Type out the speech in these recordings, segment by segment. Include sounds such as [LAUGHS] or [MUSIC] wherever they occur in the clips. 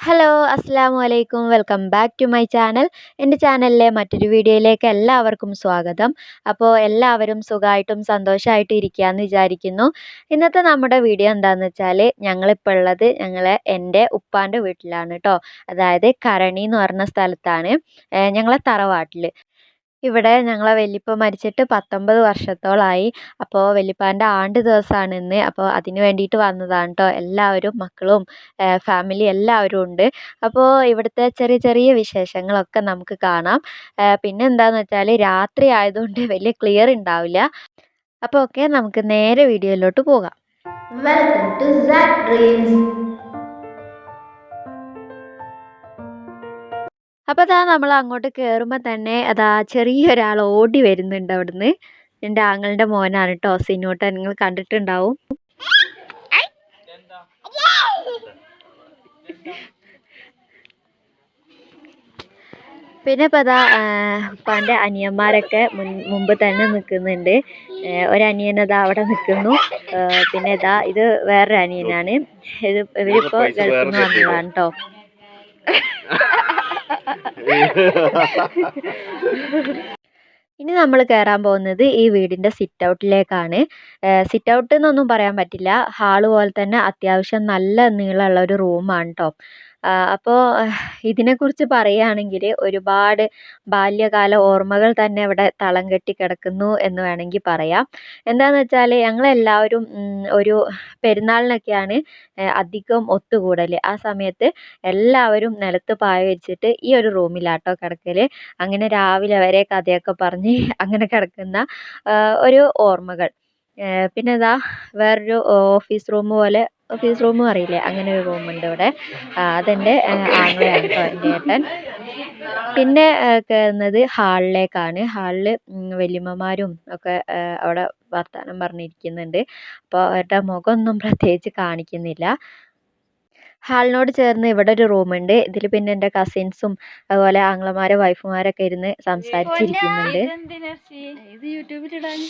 Hello അസ്സാം വലൈക്കും welcome back to my channel എന്റെ ചാനലിലെ മറ്റൊരു വീഡിയോയിലേക്ക് എല്ലാവർക്കും സ്വാഗതം. അപ്പോൾ എല്ലാവരും സുഖമായിട്ടും സന്തോഷമായിട്ടും ഇരിക്കുകയെന്ന് വിചാരിക്കുന്നു. ഇന്നത്തെ നമ്മുടെ വീഡിയോ എന്താണെന്ന് വെച്ചാൽ ഞങ്ങളിപ്പോൾ ഉള്ളത് ഞങ്ങൾ എന്റെ ഉപ്പാന്റെ വീട്ടിലാണ് കേട്ടോ അതായത് കരണി എന്ന് പറഞ്ഞ സ്ഥലത്താണ്. ഞങ്ങളെ തറവാട്ടിൽ ഇവിടെ ഞങ്ങളെ വല്യപ്പ മരിച്ചിട്ട് പത്തൊമ്പത് വർഷത്തോളമായി അപ്പോൾ വല്യപ്പാന്റെ ആണ്ട് ദിവസമാണ് ഇന്ന്. അപ്പോൾ അതിന് വേണ്ടിയിട്ട് വന്നതാണ് കേട്ടോ എല്ലാവരും മക്കളും ഫാമിലി എല്ലാവരും ഉണ്ട്. അപ്പോൾ ഇവിടുത്തെ ചെറിയ ചെറിയ വിശേഷങ്ങളൊക്കെ നമുക്ക് കാണാം. പിന്നെ എന്താണെന്ന് വെച്ചാൽ രാത്രി ആയതുകൊണ്ട് വലിയ ക്ലിയർ ഉണ്ടാവില്ല. അപ്പോൾ ഓക്കെ നമുക്ക് നേരെ വീഡിയോയിലോട്ട് പോകാം. വെൽക്കം ടു ഡ്രീംസ് അപ്പോൾ അതാ നമ്മൾ അങ്ങോട്ട് കയറുമ്പോൾ തന്നെ അതാ ചെറിയൊരാൾ ഓടി വരുന്നുണ്ട് അവിടുന്ന്. എന്റെ ആങ്ങളുടെ മോനാണ് കേട്ടോ സിനോട്ട് നിങ്ങൾ കണ്ടിട്ടുണ്ടാവും. പിന്നെ ഇപ്പോൾ അതാ ഉപ്പാന്റെ അനിയന്മാരൊക്കെ മുൻ മുമ്പ് തന്നെ നിൽക്കുന്നുണ്ട്. ഒരനിയനതാ അവിടെ നിൽക്കുന്നു. പിന്നെ ഇതാ ഇത് വേറൊരു അനിയനാണ്. ഇത് ഇവരിപ്പോൾ ഗൾഫിൽ നിന്ന് വന്നതാണ് കേട്ടോ [LAUGHS] ഇനി നമ്മൾ കയറാൻ പോകുന്നത് ഈ വീടിന്റെ സിറ്റ് ഔട്ടിലേക്കാണ് സിറ്റ് ഔട്ട് എന്നൊന്നും പറയാൻ പറ്റില്ല. ഹാൾ പോലെ തന്നെ അത്യാവശ്യം നല്ല നീളമുള്ള ഒരു റൂമാണ് കേട്ടോ അപ്പോൾ ഇതിനെക്കുറിച്ച് പറയുകയാണെങ്കിൽ ഒരുപാട് ബാല്യകാല ഓർമ്മകൾ തന്നെ ഇവിടെ തളം കെട്ടി കിടക്കുന്നു എന്ന് വേണമെങ്കിൽ പറയാം. എന്താണെന്ന് വെച്ചാൽ ഞങ്ങളെല്ലാവരും ഒരു പെരുന്നാളിനൊക്കെയാണ് അധികം ഒത്തുകൂടൽ ആ സമയത്ത് എല്ലാവരും നിലത്ത് പായ വെച്ചിട്ട് ഈ ഒരു റൂമിലാട്ടോ കിടക്കൽ അങ്ങനെ രാവിലെ വരെ കഥയൊക്കെ പറഞ്ഞ് അങ്ങനെ കിടക്കുന്ന ഒരു ഓർമ്മകൾ. പിന്നെ ഇതാ വേറൊരു ഓഫീസ് റൂം പോലെ ഓഫീസ് റൂം അറിയില്ലേ? അങ്ങനെ ഒരു ഉണ്ട് ഇവിടെ. അതെന്റെ ആങ്ങളെയാണ് എന്റെ ഏട്ടൻ. പിന്നെ കയറുന്നത് ഹാളിലേക്കാണ്. ഹാളിൽ വലിയമ്മമാരും ഒക്കെ അവിടെ വർത്തമാനം പറഞ്ഞിരിക്കുന്നുണ്ട്. അപ്പോൾ അവരുടെ മുഖമൊന്നും പ്രത്യേകിച്ച് കാണിക്കുന്നില്ല. ഹാളിനോട് ചേർന്ന് ഇവിടെ ഒരു റൂമുണ്ട് ഇതിൽ പിന്നെ എന്റെ കസിൻസും അതുപോലെ ആങ്ങളമാരെ വൈഫുമാരൊക്കെ ഇരുന്ന് സംസാരിച്ചിരിക്കുന്നുണ്ട്. ഇത് യൂട്യൂബിലിടാൻ.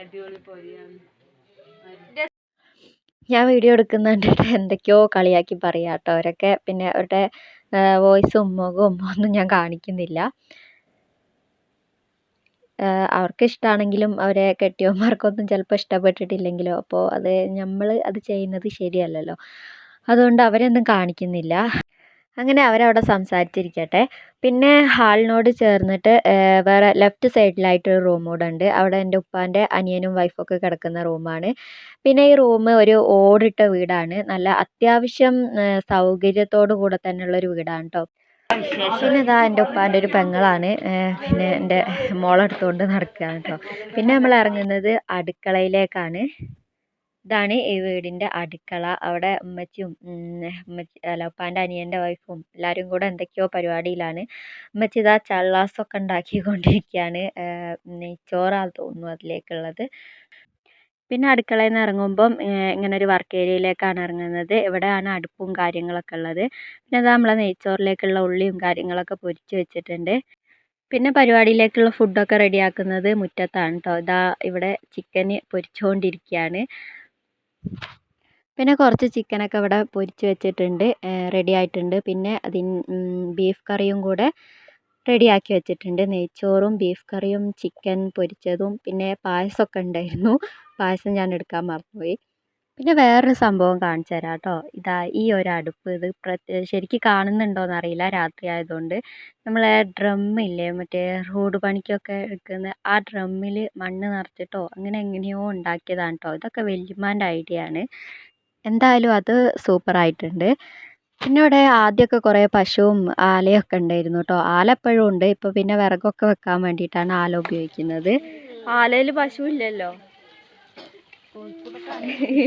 അടിപൊളി ഞാൻ വീഡിയോ എടുക്കുന്ന കണ്ടിട്ട് എന്തൊക്കെയോ കളിയാക്കി പറയാം കേട്ടോ. അവരൊക്കെ പിന്നെ അവരുടെ വോയിസും മുഖവും ഒന്നും ഞാൻ കാണിക്കുന്നില്ല. അവർക്ക് ഇഷ്ടമാണെങ്കിലും അവരെ കെട്ടിയവന്മാർക്കൊന്നും ചിലപ്പോൾ ഇഷ്ടപ്പെട്ടിട്ടില്ലെങ്കിലോ. അപ്പോൾ അത് നമ്മൾ അത് ചെയ്യുന്നത് ശരിയല്ലല്ലോ. അതുകൊണ്ട് അവരെയൊന്നും കാണിക്കുന്നില്ല. അങ്ങനെ അവരവിടെ സംസാരിച്ചിരിക്കട്ടെ. പിന്നെ ഹാളിനോട് ചേർന്നിട്ട് വേറെ ലെഫ്റ്റ് സൈഡിലായിട്ട് ഒരു റൂം കൂടെ ഉണ്ട്. അവിടെ എന്റെ ഉപ്പാന്റെ അനിയനും വൈഫൊക്കെ കിടക്കുന്ന റൂമാണ് പിന്നെ ഈ റൂം ഒരു ഓടിട്ട വീടാണ്. നല്ല അത്യാവശ്യം സൗകര്യത്തോടു കൂടെ തന്നെയുള്ളൊരു വീടാണ് കേട്ടോ പിന്നെ ഇതാ എന്റെ ഉപ്പാന്റെ ഒരു പെങ്ങളാണ്. പിന്നെ എന്റെ മോളെടുത്തുകൊണ്ട് നടക്കുകയാണ് കേട്ടോ പിന്നെ നമ്മൾ ഇറങ്ങുന്നത് അടുക്കളയിലേക്കാണ്. ഇതാണ് ഈ വീടിന്റെ അടുക്കള. അവിടെ ഉമ്മച്ചിയും ഉമ്മച്ചി അല്ല ഉപ്പാന്റെ അനിയന്റെ വൈഫും എല്ലാവരും കൂടെ എന്തൊക്കെയോ പരിപാടിയിലാണ്. ഉമ്മച്ചി ഇതാ ചള്ളാസൊക്കെ ഉണ്ടാക്കിക്കൊണ്ടിരിക്കുകയാണ്. നെയ്ച്ചോറാന്ന് തോന്നുന്നു അതിലേക്കുള്ളത്. പിന്നെ അടുക്കളയിൽ നിന്ന് ഇറങ്ങുമ്പം ഇങ്ങനെ ഒരു വർക്ക് ഏരിയയിലേക്കാണ് ഇറങ്ങുന്നത്. ഇവിടെയാണ് അടുപ്പും കാര്യങ്ങളൊക്കെ ഉള്ളത്. പിന്നെ അതാ നമ്മളെ നെയ്ച്ചോറിലേക്കുള്ള ഉള്ളിയും കാര്യങ്ങളൊക്കെ പൊരിച്ച് വെച്ചിട്ടുണ്ട്. പിന്നെ പരിപാടിയിലേക്കുള്ള ഫുഡൊക്കെ റെഡിയാക്കുന്നത് മുറ്റത്താണ് കേട്ടോ ഇതാ ഇവിടെ ചിക്കന് പൊരിച്ചുകൊണ്ടിരിക്കുകയാണ്. പിന്നെ കുറച്ച് ചിക്കനൊക്കെ ഇവിടെ പൊരിച്ച് വെച്ചിട്ടുണ്ട് റെഡി ആയിട്ടുണ്ട്. പിന്നെ അതിൻ ബീഫ് കറിയും കൂടെ റെഡിയാക്കി വെച്ചിട്ടുണ്ട്. നെയ്ച്ചോറും ബീഫ് കറിയും ചിക്കൻ പൊരിച്ചതും പിന്നെ പായസമൊക്കെ ഉണ്ടായിരുന്നു. പായസം ഞാൻ എടുക്കാൻ മറന്നുപോയി. പിന്നെ വേറൊരു സംഭവം കാണിച്ചു തരാം കേട്ടോ. ഇതാ ഈ ഒരു അടുപ്പ് ഇത് ശരിക്കും ശരിക്ക് കാണുന്നുണ്ടോയെന്ന് അറിയില്ല. രാത്രി ആയതുകൊണ്ട് നമ്മളെ ഡ്രമ്മില്ലേ മറ്റേ റോഡ് പണിക്കൊക്കെ എടുക്കുന്ന ആ ഡ്രമ്മിൽ മണ്ണ് നിറച്ചിട്ടോ അങ്ങനെ എങ്ങനെയോ ഉണ്ടാക്കിയതാണ് കേട്ടോ. ഇതൊക്കെ വല്യമ്മാന്റെ ഐഡിയ ആണ്. എന്തായാലും അത് സൂപ്പറായിട്ടുണ്ട് പിന്നെ ഇവിടെ ആദ്യമൊക്കെ കുറേ പശുവും ആലയൊക്കെ ഉണ്ടായിരുന്നു കേട്ടോ. ആല എപ്പോഴും ഉണ്ട്. ഇപ്പോൾ പിന്നെ വിറകൊക്കെ വെക്കാൻ വേണ്ടിയിട്ടാണ് ആല ഉപയോഗിക്കുന്നത്. ആലയിൽ പശു ഇല്ലല്ലോ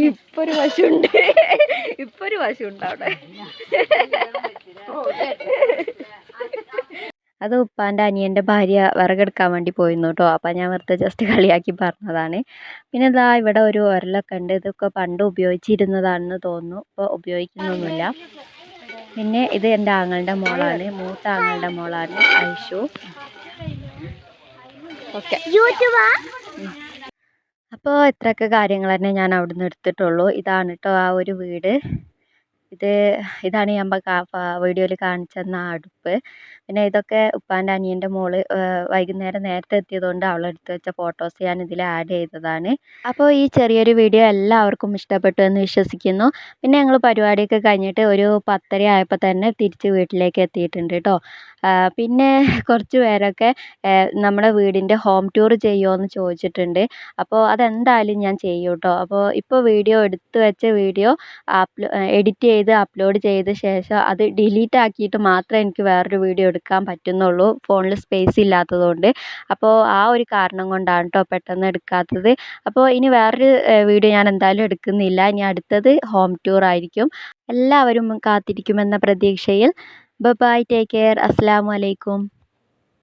ഇപ്പൊ ഒരു പശു ഉണ്ട് ഇപ്പൊ ഒരു പശു ഉണ്ട് അവിടെ. അത് ഉപ്പാന്റെ അനിയന്റെ ഭാര്യ വിറകെടുക്കാൻ വേണ്ടി പോയിരുന്നു കേട്ടോ. അപ്പം ഞാൻ വെറുതെ ജസ്റ്റ് കളിയാക്കി പറഞ്ഞതാണ്. പിന്നെ ഇതാ ഇവിടെ ഒരു ഉരലൊക്കെ ഉണ്ട്. ഇതൊക്കെ പണ്ട് ഉപയോഗിച്ചിരുന്നതാണെന്ന് തോന്നുന്നു. ഇപ്പോൾ ഉപയോഗിക്കുന്നൊന്നുമില്ല. പിന്നെ ഇത് എന്റെ ആങ്ങളുടെ മോളാണ്. മൂത്ത ആങ്ങളുടെ മോളാണ് ഐഷു. ഓക്കെ അപ്പോൾ ഇത്രയൊക്കെ കാര്യങ്ങൾ തന്നെ ഞാൻ അവിടുന്ന് എടുത്തിട്ടുള്ളൂ. ഇതാണ് കേട്ടോ ആ ഒരു വീട്. ഇത് ഇതാണ് ഞാൻ വീഡിയോയിൽ കാണിച്ചു തന്ന അടുപ്പ്. പിന്നെ ഇതൊക്കെ ഉപ്പാന്റെ അനിയന്റെ മോൾ വൈകുന്നേരം നേരത്തെ എത്തിയതുകൊണ്ട് അവൾ എടുത്ത് വെച്ച ഫോട്ടോസ് ഞാൻ ഇതിൽ ആഡ് ചെയ്തതാണ്. അപ്പോൾ ഈ ചെറിയൊരു വീഡിയോ എല്ലാവർക്കും ഇഷ്ടപ്പെട്ടു എന്ന് വിശ്വസിക്കുന്നു. പിന്നെ ഞങ്ങൾ പരിപാടിയൊക്കെ കഴിഞ്ഞിട്ട് ഒരു പത്തര ആയപ്പോൾ തന്നെ തിരിച്ച് വീട്ടിലേക്ക് എത്തിയിട്ടുണ്ട് കേട്ടോ. പിന്നെ കുറച്ച് പേരൊക്കെ നമ്മുടെ വീടിന്റെ ഹോം ടൂർ ചെയ്യുമോ എന്ന് ചോദിച്ചിട്ടുണ്ട്. അപ്പോൾ അതെന്തായാലും ഞാൻ ചെയ്യും കേട്ടോ. അപ്പോൾ ഇപ്പോൾ വീഡിയോ എടുത്ത് വെച്ച വീഡിയോ അപ്ലോ എഡിറ്റ് ചെയ്ത് അപ്ലോഡ് ചെയ്ത ശേഷം അത് ഡിലീറ്റ് ആക്കിയിട്ട് മാത്രമേ എനിക്ക് വേറൊരു വീഡിയോ എടുക്കാൻ പറ്റുന്നുള്ളൂ. ഫോണിൽ സ്പേസ് ഇല്ലാത്തതുകൊണ്ട്. അപ്പോൾ ആ ഒരു കാരണം കൊണ്ടാണ് കേട്ടോ പെട്ടെന്ന് എടുക്കാത്തത്. അപ്പോൾ ഇനി വേറൊരു വീഡിയോ ഞാൻ എന്തായാലും എടുക്കുന്നില്ല. ഇനി അടുത്തത് ഹോം ടൂർ ആയിരിക്കും. എല്ലാവരും കാത്തിരിക്കുമെന്ന പ്രതീക്ഷയിൽ. ബൈ ടേക്ക് കെയർ അസ്സാം അലൈക്കും